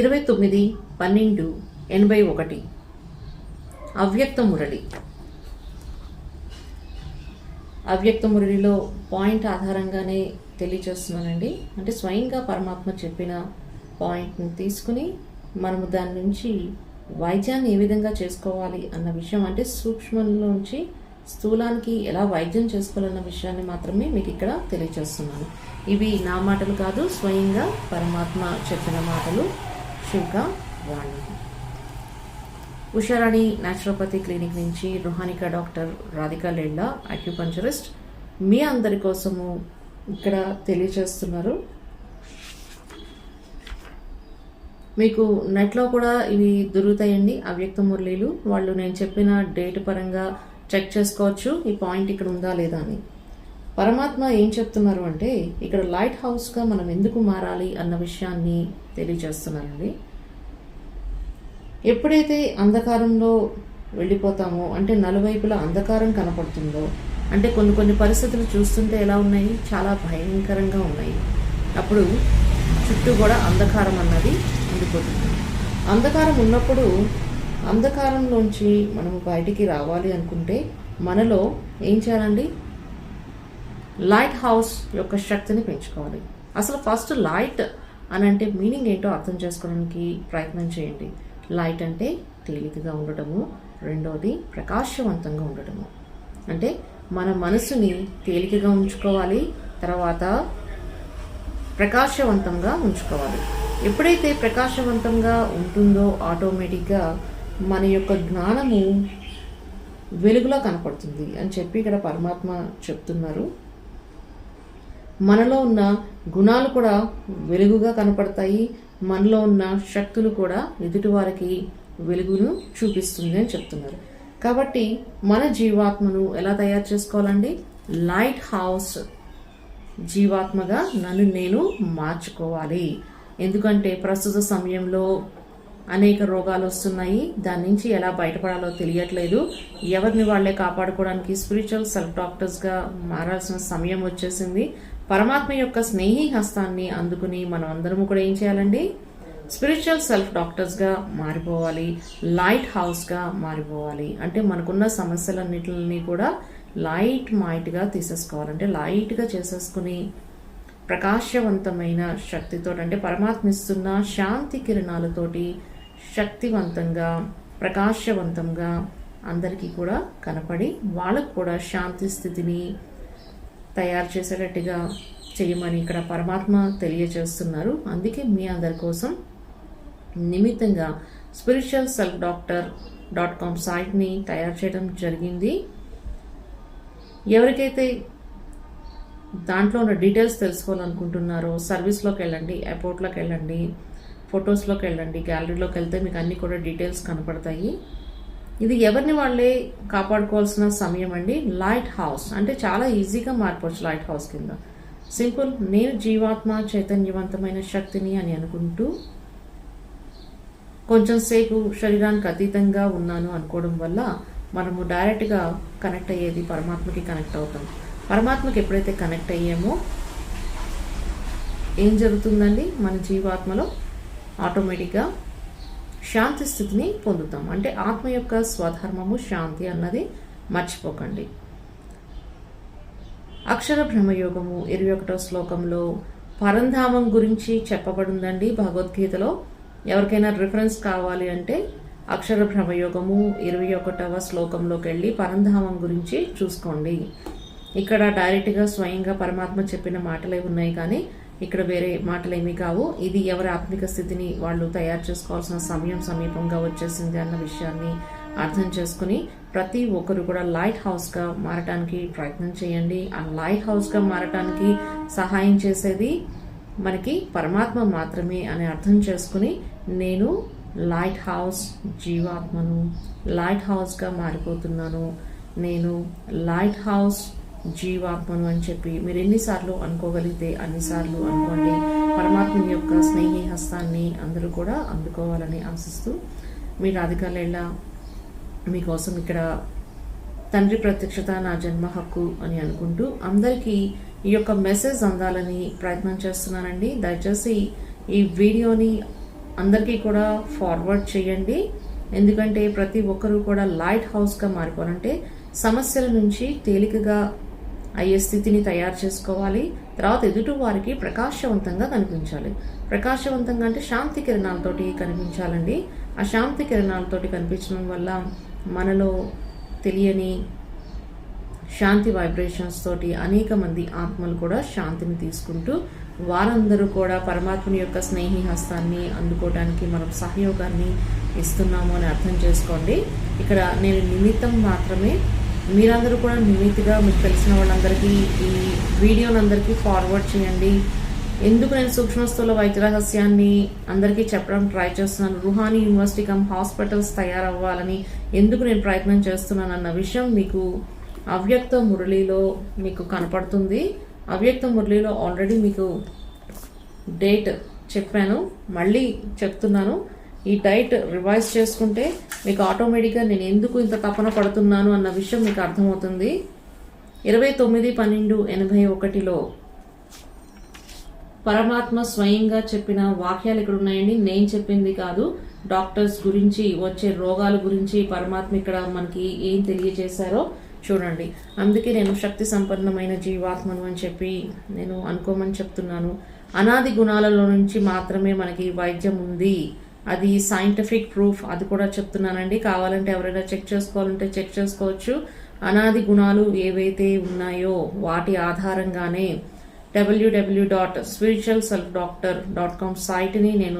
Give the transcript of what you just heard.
ఇరవై తొమ్మిది పన్నెండు ఎనభై ఒకటి. అవ్యక్త మురళి. అవ్యక్త మురళిలో పాయింట్ ఆధారంగానే తెలియచేస్తున్నానండి అంటే స్వయంగా పరమాత్మ చెప్పిన పాయింట్ని తీసుకుని మనము దాని నుంచి వైద్యాన్ని ఏ విధంగా చేసుకోవాలి అన్న విషయం అంటే సూక్ష్మంలోంచి స్థూలానికి ఎలా వైద్యం చేసుకోవాలన్న విషయాన్ని మాత్రమే మీకు ఇక్కడ తెలియజేస్తున్నాను. ఇవి నా మాటలు కాదు స్వయంగా పరమాత్మ చెప్పిన మాటలు. శుభ వాణి. ఉషారాణి న్యాచురోపతి క్లినిక్ నుంచి రుహానికా డాక్టర్ రాధికా లెళ్ళ అక్యుపంచరిస్ట్ మీ అందరి కోసము ఇక్కడ తెలియజేస్తున్నారు మీకు నెట్లో కూడా ఇవి దొరుకుతాయండి అవ్యక్త మురళీలు. వాళ్ళు నేను చెప్పిన డేట్ పరంగా చెక్ చేసుకోవచ్చు. ఈ పాయింట్ ఇక్కడ ఉందా లేదా అని. పరమాత్మ ఏం చెప్తున్నారు అంటే ఇక్కడ లైట్ హౌస్గా మనం ఎందుకు మారాలి అన్న విషయాన్ని తెలియజేస్తున్నారండి. ఎప్పుడైతే అంధకారంలో వెళ్ళిపోతామో అంటే నలువైపులా అంధకారం కనపడుతుందో అంటే కొన్ని కొన్ని పరిస్థితులు చూస్తుంటే ఎలా ఉన్నాయి? చాలా భయంకరంగా ఉన్నాయి. అప్పుడు చుట్టూ కూడా అంధకారం అన్నది ఉండిపోతుంది. అంధకారం ఉన్నప్పుడు అంధకారంలోంచి మనము బయటికి రావాలి అనుకుంటే మనలో ఏం చేయాలండి? లైట్ హౌస్ యొక్క శక్తిని పెంచుకోవాలి. అసలు ఫస్ట్ లైట్ అని అంటే మీనింగ్ ఏంటో అర్థం చేసుకోవడానికి ప్రయత్నం చేయండి. లైట్ అంటే తేలికగా ఉండటము రెండోది ప్రకాశవంతంగా ఉండటము. అంటే మన మనసుని తేలికగా ఉంచుకోవాలి తర్వాత ప్రకాశవంతంగా ఉంచుకోవాలి. ఎప్పుడైతే ప్రకాశవంతంగా ఉంటుందో ఆటోమేటిక్గా మన యొక్క జ్ఞానము వెలుగులో కనపడుతుంది అని చెప్పి ఇక్కడ పరమాత్మ చెప్తున్నారు. మనలో ఉన్న గుణాలు కూడా వెలుగుగా కనపడతాయి. మనలో ఉన్న శక్తులు కూడా ఎదుటివారికి వెలుగును చూపిస్తుంది అని చెప్తున్నారు. కాబట్టి మన జీవాత్మను ఎలా తయారు చేసుకోవాలండి? లైట్ హౌస్ జీవాత్మగా నన్ను నేను మార్చుకోవాలి. ఎందుకంటే ప్రస్తుత సమయంలో అనేక రోగాలు వస్తున్నాయి. దాని నుంచి ఎలా బయటపడాలో తెలియట్లేదు. ఎవరిని వాళ్ళే కాపాడుకోవడానికి స్పిరిచువల్ సెల్ఫ్ డాక్టర్స్గా మారాల్సిన సమయం వచ్చేసింది. పరమాత్మ యొక్క స్నేహి హస్తాన్ని అందుకుని మనం అందరము కూడా ఏం చేయాలండి? స్పిరిచువల్ సెల్ఫ్ డాక్టర్స్గా మారిపోవాలి. లైట్ హౌస్గా మారిపోవాలి. అంటే మనకున్న సమస్యలన్నిటిని కూడా లైట్ మైట్గా తీసేసుకోవాలంటే లైట్గా చేసేసుకుని ప్రకాశవంతమైన శక్తితో అంటే పరమాత్మ ఇస్తున్న శాంతి కిరణాలతోటి శక్తివంతంగా ప్రకాశవంతంగా అందరికీ కూడా కనపడి వాళ్ళకు కూడా శాంతి స్థితిని తయారు చేసేటట్టుగా చేయమని ఇక్కడ పరమాత్మ తెలియజేస్తున్నారు. అందుకే మీ అందరి కోసం నిమిత్తంగా spiritual self doctor dot com సైట్ని తయారు చేయడం జరిగింది. ఎవరికైతే దాంట్లో ఉన్న డీటెయిల్స్ తెలుసుకోవాలనుకుంటున్నారో సర్వీస్లోకి వెళ్ళండి ఎయిర్పోర్ట్లోకి వెళ్ళండి ఫొటోస్లోకి వెళ్ళండి గ్యాలరీలోకి వెళ్తే మీకు అన్నీ కూడా డీటెయిల్స్ కనపడతాయి. ఇది ఎవరిని వాళ్ళే కాపాడుకోవాల్సిన సమయం అండి. లైట్ హౌస్ అంటే చాలా ఈజీగా మారిపోవచ్చు లైట్ హౌస్ కింద. సింపుల్ నేను జీవాత్మ చైతన్యవంతమైన శక్తిని అని అనుకుంటూ కొంచెం సేపు శరీరానికి అతీతంగా ఉన్నాను అనుకోవడం వల్ల మనము డైరెక్ట్గా కనెక్ట్ అయ్యేది పరమాత్మకి కనెక్ట్ అవుతాం. పరమాత్మకి ఎప్పుడైతే కనెక్ట్ అయ్యామో ఏం జరుగుతుందండి? మన జీవాత్మలో ఆటోమేటిక్గా శాంతి స్థితిని పొందుతాం. అంటే ఆత్మ యొక్క స్వధర్మము శాంతి అన్నది మర్చిపోకండి. అక్షర బ్రహ్మయోగము ఇరవై ఒకటో శ్లోకంలో పరంధామం గురించి చెప్పబడిందండి భగవద్గీతలో. ఎవరికైనా రిఫరెన్స్ కావాలి అంటే అక్షర భ్రమయోగము ఇరవై ఒకటవ శ్లోకంలోకి వెళ్ళి పరంధామం గురించి చూసుకోండి. ఇక్కడ డైరెక్ట్గా స్వయంగా పరమాత్మ చెప్పిన మాటలే ఉన్నాయి కానీ ఇక్కడ వేరే మాటలు ఏమీ కావు. ఇది ఎవరి ఆత్మిక స్థితిని వాళ్ళు తయారు చేసుకోవాల్సిన సమయం సమీపంగా వచ్చేసింది అన్న విషయాన్ని అర్థం చేసుకుని ప్రతి ఒక్కరు కూడా లైట్ హౌస్గా మారటానికి ప్రయత్నం చేయండి. ఆ లైట్ హౌస్గా మారటానికి సహాయం చేసేది మనకి పరమాత్మ మాత్రమే అని అర్థం చేసుకుని నేను లైట్ హౌస్ జీవాత్మను లైట్ హౌస్గా మారిపోతున్నాను. నేను లైట్ హౌస్ జీవాత్మను అని చెప్పి మీరు ఎన్నిసార్లు అనుకోగలిగితే అన్నిసార్లు అనుకోండి. పరమాత్మ యొక్క స్నేహి హస్తాన్ని అందరూ కూడా అందుకోవాలని ఆశిస్తూ మీ రాధికాలేళ్ళ మీకోసం ఇక్కడ తండ్రి ప్రత్యక్షత నా జన్మ హక్కు అని అనుకుంటూ అందరికీ ఈ యొక్క మెసేజ్ అందాలని ప్రయత్నం చేస్తున్నానండి. దయచేసి ఈ వీడియోని అందరికీ కూడా ఫార్వర్డ్ చేయండి. ఎందుకంటే ప్రతి ఒక్కరూ కూడా లైట్ హౌస్గా మారిపోవాలంటే సమస్యల నుంచి తేలికగా అయ్యే స్థితిని తయారు చేసుకోవాలి. తర్వాత ఎదుటి వారికి ప్రకాశవంతంగా కనిపించాలి. ప్రకాశవంతంగా అంటే శాంతి కిరణాలతోటి కనిపించాలండి. ఆ శాంతి కిరణాలతోటి కనిపించడం వల్ల మనలో తెలియని శాంతి వైబ్రేషన్స్ తోటి అనేక మంది ఆత్మలు కూడా శాంతిని తీసుకుంటూ వారందరూ కూడా పరమాత్మని యొక్క స్నేహి హస్తాన్ని అందుకోవడానికి మనం సహయోగాన్ని ఇస్తున్నాము అని అర్థం చేసుకోండి. ఇక్కడ నేను నిమిత్తం మాత్రమే మీరందరూ కూడా నిమిత్గా మీకు తెలిసిన వాళ్ళందరికీ ఈ వీడియోని అందరికీ ఫార్వర్డ్ చేయండి. ఎందుకు నేను సూక్ష్మస్థూల వైద్య రహస్యాన్ని అందరికీ చెప్పడం ట్రై చేస్తున్నాను? రుహానీ యూనివర్సిటీ కమ్ హాస్పిటల్స్ తయారవ్వాలని ఎందుకు నేను ప్రయత్నం చేస్తున్నాను అన్న విషయం మీకు అవ్యక్త మురళిలో మీకు కనపడుతుంది. అవ్యక్త మురళిలో ఆల్రెడీ మీకు డేట్ చెప్పాను. మళ్ళీ చెప్తున్నాను. ఈ డైట్ రివైజ్ చేసుకుంటే మీకు ఆటోమేటిక్గా నేను ఎందుకు ఇంత తపన పడుతున్నాను అన్న విషయం మీకు అర్థమవుతుంది. ఇరవై తొమ్మిది పన్నెండు ఎనభై ఒకటిలో పరమాత్మ స్వయంగా చెప్పిన వాక్యాలు ఇక్కడ ఉన్నాయండి. నేను చెప్పింది కాదు డాక్టర్స్ గురించి వచ్చే రోగాల గురించి పరమాత్మ ఇక్కడ మనకి ఏం తెలియజేశారో చూడండి. అందుకే నేను శక్తి సంపన్నమైన జీవాత్మను అని చెప్పి నేను అనుకోమని చెప్తున్నాను. అనాది గుణాలలో నుంచి మాత్రమే మనకి వైద్యం ఉంది. అది సైంటిఫిక్ ప్రూఫ్ అది కూడా చెప్తున్నానండి. కావాలంటే ఎవరైనా చెక్ చేసుకోవాలంటే చెక్ చేసుకోవచ్చు. అనాది గుణాలు ఏవైతే ఉన్నాయో వాటి ఆధారంగానే WW dot spiritual self doctor dot com సైట్ని నేను